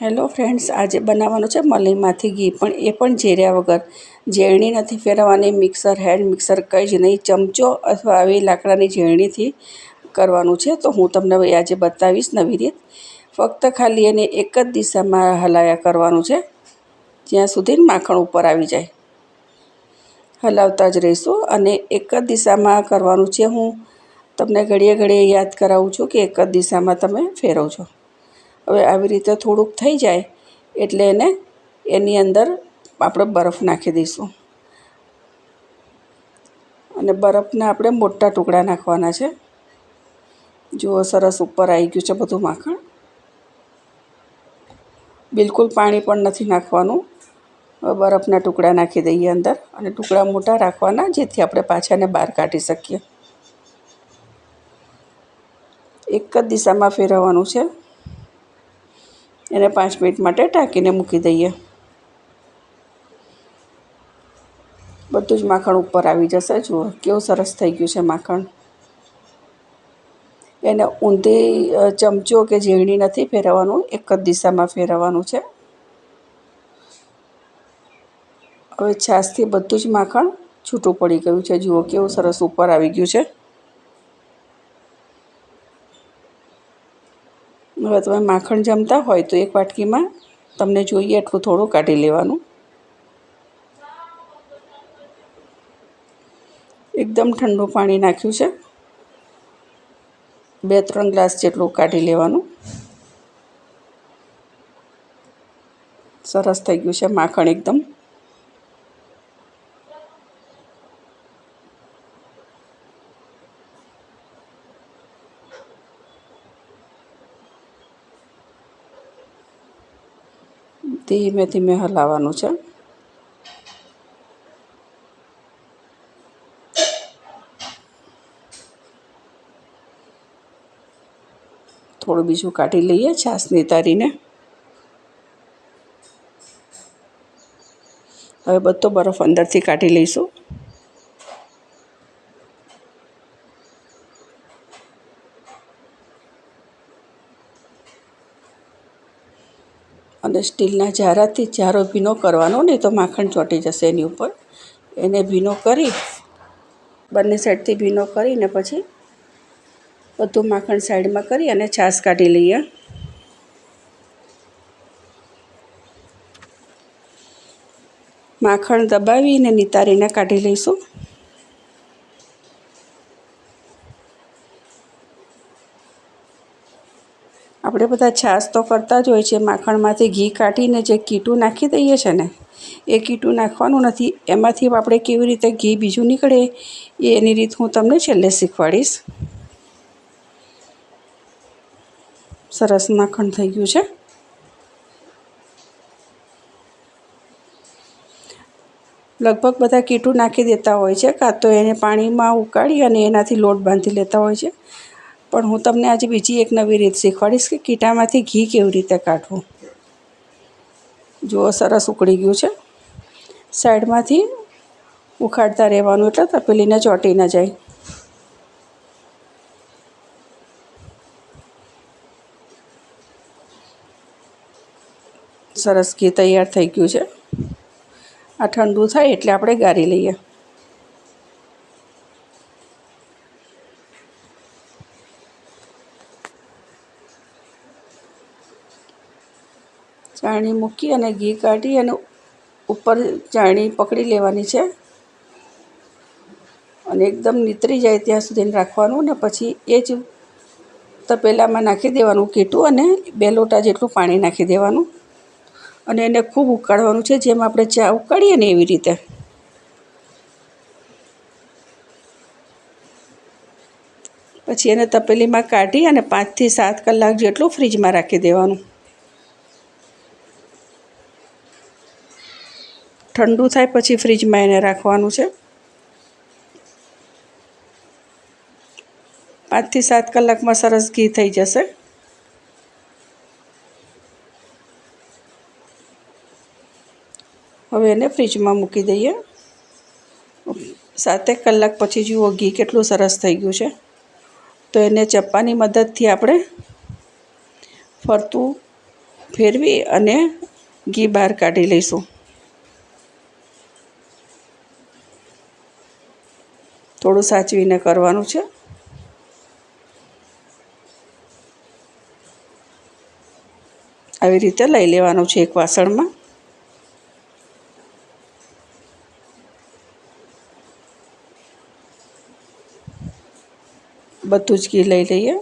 Hello friends, આજે બનાવવાનું છે મલાઈમાંથી ઘી, પણ એ પણ ઝેર્યા વગર. ઝેરણી નથી ફેરવવાની, મિક્સર, હેન્ડ મિક્સર કંઈ જ નહીં, ચમચો અથવા આવી લાકડાની ઝેરણીથી કરવાનું છે. તો હું તમને આજે બતાવીશ નવી રીત. ફક્ત ખાલી એને એક જ દિશામાં હલાયા કરવાનું છે, જ્યાં સુધી માખણ ઉપર આવી જાય. હલાવતા જ રહીશું અને એક જ દિશામાં કરવાનું છે. હું તમને ઘડીએ ઘડીએ યાદ કરાવું છું કે એક જ દિશામાં તમે ફેરવજો. હવે આવી રીતે થોડુંક થઈ જાય એટલે એને એની અંદર આપણે બરફ નાખી દઈશું. અને બરફના આપણે મોટા ટુકડા નાખવાના છે. જુઓ, સરસ ઉપર આવી ગયું છે બધું માખણ. બિલકુલ પાણી પણ નથી નાખવાનું. બરફના ટુકડા નાખી દઈએ અંદર અને ટુકડા મોટા રાખવાના, જેથી આપણે પાછાને બહાર કાઢી શકીએ. એક જ દિશામાં ફેરવવાનું છે. એને પાંચ મિનિટ માટે ઢાંકીને મૂકી દઈએ. બધું જ માખણ ઉપર આવી જશે. જુઓ, કેવું સરસ થઈ ગયું છે માખણ. એને ઊંધી ચમચો કે ઝીણી નથી ફેરવવાનું, એક જ દિશામાં ફેરવવાનું છે. હવે છાશથી બધું જ માખણ છૂટું પડી ગયું છે. જુઓ, કેવું સરસ ઉપર આવી ગયું છે. હવે તમે માખણ જમતા હોય તો એક વાટકીમાં તમને જોઈએ એટલું થોડું કાઢી લેવાનું. એકદમ ઠંડુ પાણી નાખ્યું છે. બે, ત્રણ ગ્લાસ જેટલું કાઢી લેવાનું. સરસ થઈ ગયું છે માખણ એકદમ. ધીમે ધીમે હલાવવાનું છે. થોડું બીજું કાઢી લઈએ છાશની તારીને હવે બધો બરફ અંદરથી કાઢી લઈશું. અને સ્ટીલના જારાથી જારો ભીનો કરવાનો નહીં તો માખણ ચોંટી જશે એની ઉપર. એને ભીનો કરી, બંને સાઈડથી ભીનો કરીને પછી બધું માખણ સાઈડમાં કરી અને છાશ કાઢી લઈએ. માખણ દબાવીને નિતારીને કાઢી લઈશું. આપણે બધા છાશ તો કરતા જ હોય છે, માખણમાંથી ઘી કાઢીને જે કીટું નાખી દઈએ છે ને, એ કીટું નાખવાનું નથી, એમાંથી આપણે કેવી રીતે ઘી બીજું નીકળે એની રીત હું તમને છેલ્લે શીખવાડીશ. સરસ માખણ થઈ ગયું છે. લગભગ બધા કીટું નાખી દેતા હોય છે, કાં તો એને પાણીમાં ઉકાળી અને એનાથી લોટ બાંધી લેતા હોય છે. પણ હું તમને આજે બીજી એક નવી રીત શીખવાડીશ કે કીટામાંથી ઘી કેવી રીતે કાઢવું. જુઓ, સરસ ઉકળી ગયું છે. સાઈડમાંથી ઉખાડતા રહેવાનું એટલે તપેલીને ચોંટી ન જાય. સરસ ઘી તૈયાર થઈ ગયું છે. આ ઠંડુ થાય એટલે આપણે ગાળી લઈએ. ચાળણી મૂકી અને ઘી કાઢી અને ઉપર ચાળણી પકડી લેવાની છે. અને એકદમ નીતરી જાય ત્યાં સુધી રાખવાનું ને પછી એ જ તપેલામાં નાખી દેવાનું કીટું અને બે લોટા જેટલું પાણી નાખી દેવાનું. અને એને ખૂબ ઉકાળવાનું છે, જેમ આપણે ચા ઉકાળીએ ને એવી રીતે. પછી એને તપેલીમાં કાઢી અને પાંચથી સાત કલાક જેટલું ફ્રીજમાં રાખી દેવાનું. ઠંડુ થાય પછી ફ્રીજમાં એને રાખવાનું છે. પાંચથી સાત કલાકમાં સરસ ઘી થઈ જશે. હવે એને ફ્રીજમાં મૂકી દઈએ. સાતેક કલાક પછી જુઓ ઘી કેટલું સરસ થઈ ગયું છે. તો એને ચપ્પાની મદદથી આપણે ફરતું ફેરવી અને ઘી બહાર કાઢી લઈશું. થોડું સાચવીને કરવાનું છે. આવી રીતે લઈ લેવાનું છે એક વાસણમાં. બધું જ ઘી લઈ લઈએ.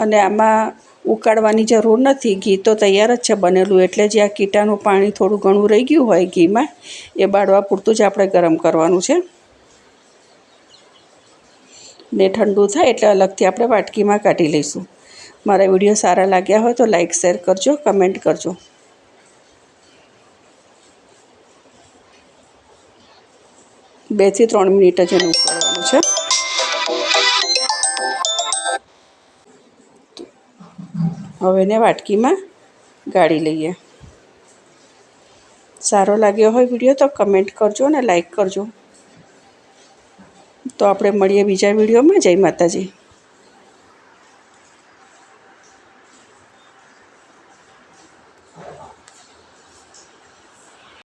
અને આમાં ઉકાળવાની જરૂર નથી. ઘી તો તૈયાર જ છે બનેલું. એટલે જે આ કીટાનું પાણી થોડું ઘણું રહી ગયું હોય ઘીમાં, એ બાળવા પૂરતું જ આપણે ગરમ કરવાનું છે. ને ઠંડુ થાય એટલે અલગથી આપણે વાટકીમાં કાઢી લઈશું. મારા વીડિયો સારા લાગ્યા હોય તો લાઈક, શેર કરજો, કમેન્ટ કરજો. બેથી ત્રણ મિનિટ જ એનું ઉકાળવાનું છે. હવે એને વાટકીમાં ગાળી લઈએ. સારો લાગ્યો હોય વીડિયો તો કમેન્ટ કરજો અને લાઈક કરજો. તો આપણે મળીએ બીજા વિડીયોમાં. જય માતાજી.